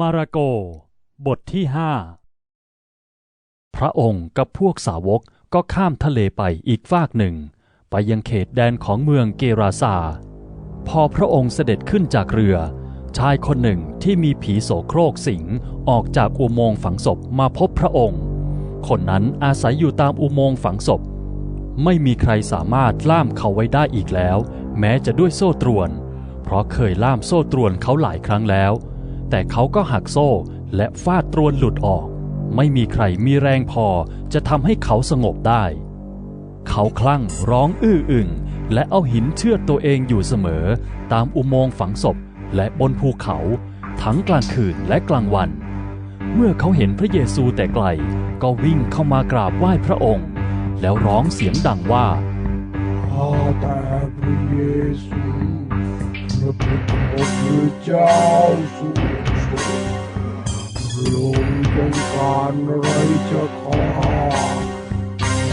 มาราโก บทที่ห้าพระองค์กับพวกสาวกก็ข้ามทะเลไปอีกฟากหนึ่ง ไปยังเขตแดนของเมืองเกราซา พอพระองค์เสด็จขึ้นจากเรือ ชายคนหนึ่งที่มีผีโสโครกสิงออกจากอุโมงค์ฝังศพมาพบพระองค์ คนนั้นอาศัยอยู่ตามอุโมงค์ฝังศพ ไม่มีใครสามารถล่ามเขาไว้ได้อีกแล้ว แม้จะด้วยโซ่ตรวน เพราะเคยล่ามโซ่ตรวนเขาหลายครั้งแล้ว แต่เขาก็หักโซ่และฟาดตรวนหลุดออก ไม่มีใครมีแรงพอจะทำให้เขาสงบได้ เขาคลั่งร้องอื้ออึงและเอาหินเชือดตัวเองอยู่เสมอ ตามอุโมงค์ฝังศพและบนภูเขา ทั้งกลางคืนและกลางวัน เมื่อเขาเห็นพระเยซูแต่ไกล ก็วิ่งเข้ามากราบไหว้พระองค์ แล้วร้องเสียงดังว่าข้ เจ้าสูงสุดพระองค์ต้องการไรจากข้า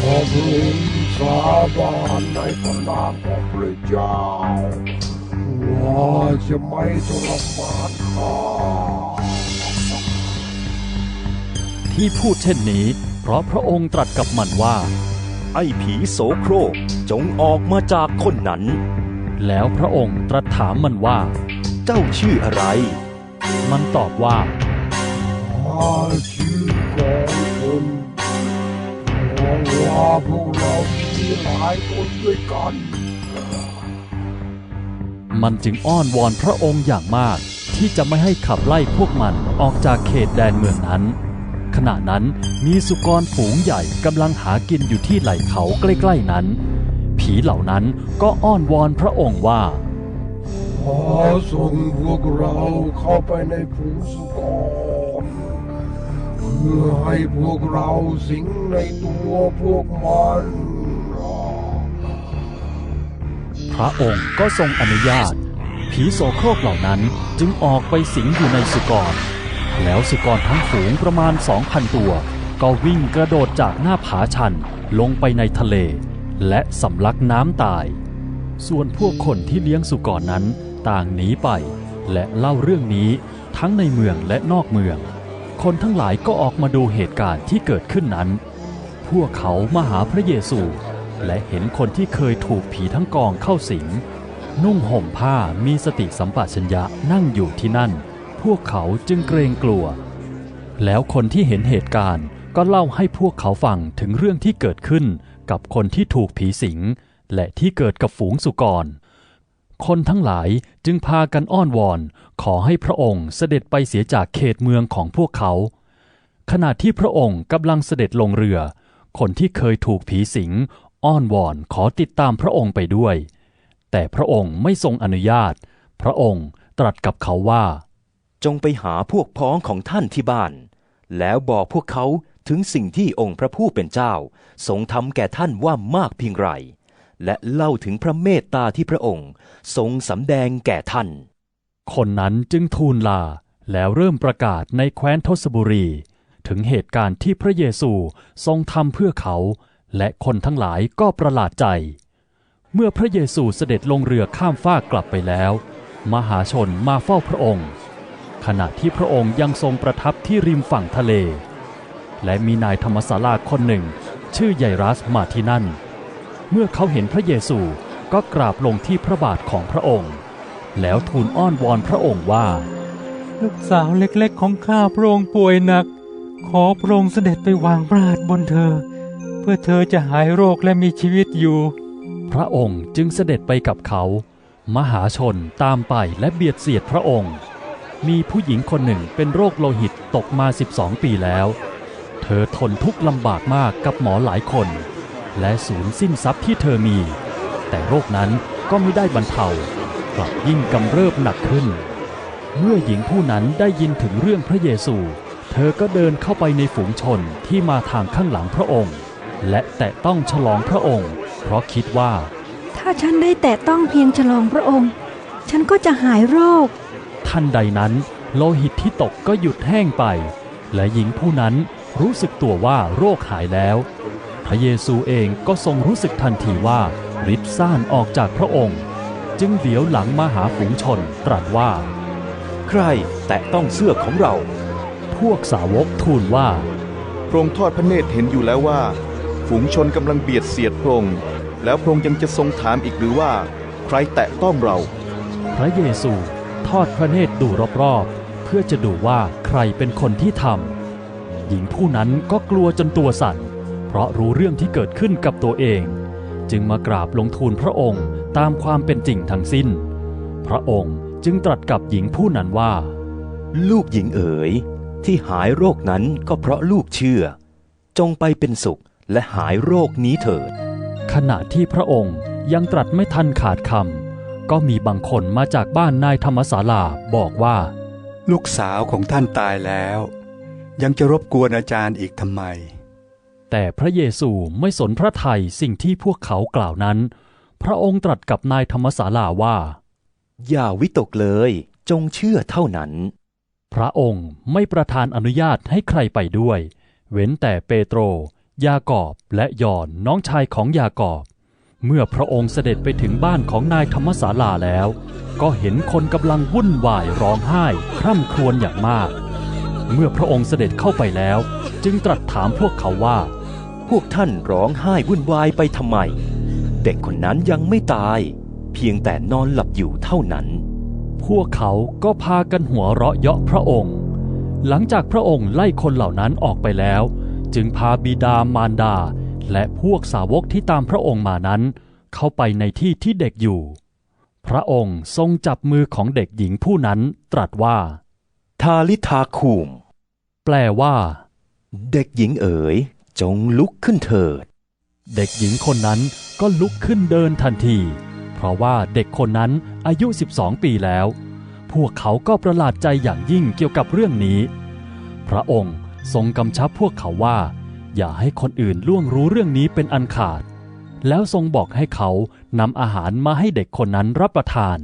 ขอพระองค์สาบานในพระนามของพระเจ้าว่าจะไม่ทรมานข้าที่พูดเช่นนี้ เพราะพระองค์ตรัสกับมันว่า ไอ้ผีโสโครกจงออกมาจากคนนั้น แล้วพระองค์ตรัสถามมันว่า เจ้าชื่ออะไร มันตอบว่าข้าชื่อกองคนเพราะว่าพวกเรามีหลายคนด้วยกัน มันจึงอ้อนวอนพระองค์อย่างมาก ที่จะไม่ให้ขับไล่พวกมันออกจากเขตแดนเมืองนั้น ขณะนั้นมีสุกรฝูงใหญ่กำลังหากินอยู่ที่ไหล่เขาใกล้ ๆนั้น ผีเหล่านั้นก็อ้อนวอนพระองค์ว่า ขอส่งพวกเราเข้าไปในภูสุกรเพื่อให้พวกเราสิงในตัวพวกมัน พระองค์ก็ทรงอนุญาต ผีโสโครกเหล่านั้นจึงออกไปสิงอยู่ในสุกร แล้วสุกรทั้งฝูงประมาณสองพันตัว ก็วิ่งกระโดดจากหน้าผาชันลงไปในทะเล และสำลักน้ำตาย ส่วนพวกคนที่เลี้ยงสุกรนั้น ต่างหนีไป และเล่าเรื่องนี้ทั้งในเมืองและนอกเมือง คนทั้งหลายก็ออกมาดูเหตุการณ์ที่เกิดขึ้นนั้น พวกเขามาหาพระเยซู และเห็นคนที่เคยถูกผีทั้งกองเข้าสิง นุ่งห่มผ้ามีสติสัมปชัญญะนั่งอยู่ที่นั่น พวกเขาจึงเกรงกลัว แล้วคนที่เห็นเหตุการณ์ก็เล่าให้พวกเขาฟังถึงเรื่องที่เกิดขึ้นกับคนที่ถูกผีสิง และที่เกิดกับฝูงสุกร คนทั้งหลายจึงพากันอ้อนวอน ขอให้พระองค์เสด็จไปเสียจากเขตเมืองของพวกเขา ขณะที่พระองค์กำลังเสด็จลงเรือ คนที่เคยถูกผีสิง อ้อนวอนขอติดตามพระองค์ไปด้วย แต่พระองค์ไม่ทรงอนุญาต พระองค์ตรัสกับเขาว่า จงไปหาพวกพ้องของท่านที่บ้าน แล้วบอกพวกเขาถึงสิ่งที่องค์พระผู้เป็นเจ้า ทรงทำแก่ท่านว่ามากเพียงไร และเล่าถึงพระเมตตาที่พระองค์ทรงสำแดงแก่ท่าน คนนั้นจึงทูลลาแล้วเริ่มประกาศในแคว้นทศบุรี ถึงเหตุการณ์ที่พระเยซูทรงทำเพื่อเขา และคนทั้งหลายก็ประหลาดใจ เมื่อพระเยซูเสด็จลงเรือข้ามฟากกลับไปแล้ว มหาชนมาเฝ้าพระองค์ ขณะที่พระองค์ยังทรงประทับที่ริมฝั่งทะเล และมีนายธรรมศาลาคนหนึ่ง ชื่อไยรัสมาที่นั่น เมื่อเขาเห็นพระเยซูก็กราบลงที่พระบาทของพระองค์ แล้วทูลอ้อนวอนพระองค์ว่า ลูกสาวเล็กๆของข้าพระองค์ป่วยหนัก ขอพระองค์เสด็จไปวางพระหัตถ์บนเธอ เพื่อเธอจะหายโรคและมีชีวิตอยู่ พระองค์จึงเสด็จไปกับเขา มหาชนตามไปและเบียดเสียดพระองค์ มีผู้หญิงคนหนึ่งเป็นโรคโลหิตตกมา 12 ปีแล้ว เธอทนทุกข์ลำบากมากกับหมอหลายคน และสูญสิ้นทรัพย์ที่เธอมี แต่โรคนั้นก็ไม่ได้บรรเทากลับยิ่งกำเริบหนักขึ้น เมื่อหญิงผู้นั้นได้ยินถึงเรื่องพระเยซู เธอก็เดินเข้าไปในฝูงชนที่มาทางข้างหลังพระองค์ และแตะต้องฉลองพระองค์ เพราะคิดว่า ถ้าฉันได้แตะต้องเพียงฉลองพระองค์ ฉันก็จะหายโรค ทันใดนั้น โลหิตที่ตกก็หยุดแห้งไป และหญิงผู้นั้นรู้สึกตัวว่าโรคหายแล้วพ ระเยซูเองก็ทรงรู้สึกทันทีว่าฤทธิ์ซ่านออกจากพระองค์ จึงเดี๋ยวหลังมาหาฝูงชนตรัสว่า ใครแตะต้องเสื้อของเรา พวกสาวกทูลว่า พระองค์ทอดพระเนตรเห็นอยู่แล้วว่า ฝูงชนกำลังเบียดเสียดพระองค์แล้วพระองค์ยังจะทรงถามอีกหรือว่า ใครแตะต้องเรา พระเยซูทอดพระเนตรดูรอบๆ เพื่อจะดูว่าใครเป็นคนที่ทำหญิงผู้นั้นก็กลัวจนตัวสั่น เพราะรู้เรื่องที่เกิดขึ้นกับตัวเอง จึงมากราบลงทูลพระองค์ตามความเป็นจริงทั้งสิ้น พระองค์จึงตรัสกับหญิงผู้นั้นว่า ลูกหญิงเอ๋ย ที่หายโรคนั้นก็เพราะลูกเชื่อ จงไปเป็นสุขและหายโรคนี้เถิด ขณะที่พระองค์ยังตรัสไม่ทันขาดคำก็มีบางคนมาจากบ้านนายธรรมศาลาบอกว่า ลูกสาวของท่านตายแล้ว ยังจะรบกวนอาจารย์อีกทำไม แต่พระเยซูไม่สนพระทัยสิ่งที่พวกเขากล่าวนั้น พระองค์ตรัสกับนายธรรมศาลาว่า อย่าวิตกเลยจงเชื่อเท่านั้น พระองค์ไม่ประทานอนุญาตให้ใครไปด้วย เว้นแต่เปโตร ยากอบและยอนน้องชายของยากอบ เมื่อพระองค์เสด็จไปถึงบ้านของนายธรรมศาลาแล้ว ก็เห็นคนกำลังวุ่นวายร้องไห้คร่ำครวญอย่างมาก เมื่อพระองค์เสด็จเข้าไปแล้ว จึงตรัสถามพวกเขาว่า พวกท่านร้องไห้วุ่นวายไปทำไม เด็กคนนั้นยังไม่ตาย เพียงแต่นอนหลับอยู่เท่านั้น พวกเขาก็พากันหัวเราะเยาะพระองค์ หลังจากพระองค์ไล่คนเหล่านั้นออกไปแล้ว จึงพาบิดามารดา และพวกสาวกที่ตามพระองค์มานั้น เข้าไปในที่ที่เด็กอยู่ พระองค์ทรงจับมือของเด็กหญิงผู้นั้นตรัสว่า ทาลิทาคูม แปลว่า เด็กหญิงเอ๋ย จงลุกขึ้นเถิด เด็กหญิงคนนั้นก็ลุกขึ้นเดินทันที เพราะว่าเด็กคนนั้นอายุ 12 ปีแล้ว พวกเขาก็ประหลาดใจอย่างยิ่งเกี่ยวกับเรื่องนี้ พระองค์ทรงกำชับพวกเขาว่า อย่าให้คนอื่นล่วงรู้เรื่องนี้เป็นอันขาด แล้วทรงบอกให้เขานำอาหารมาให้เด็กคนนั้นรับประทาน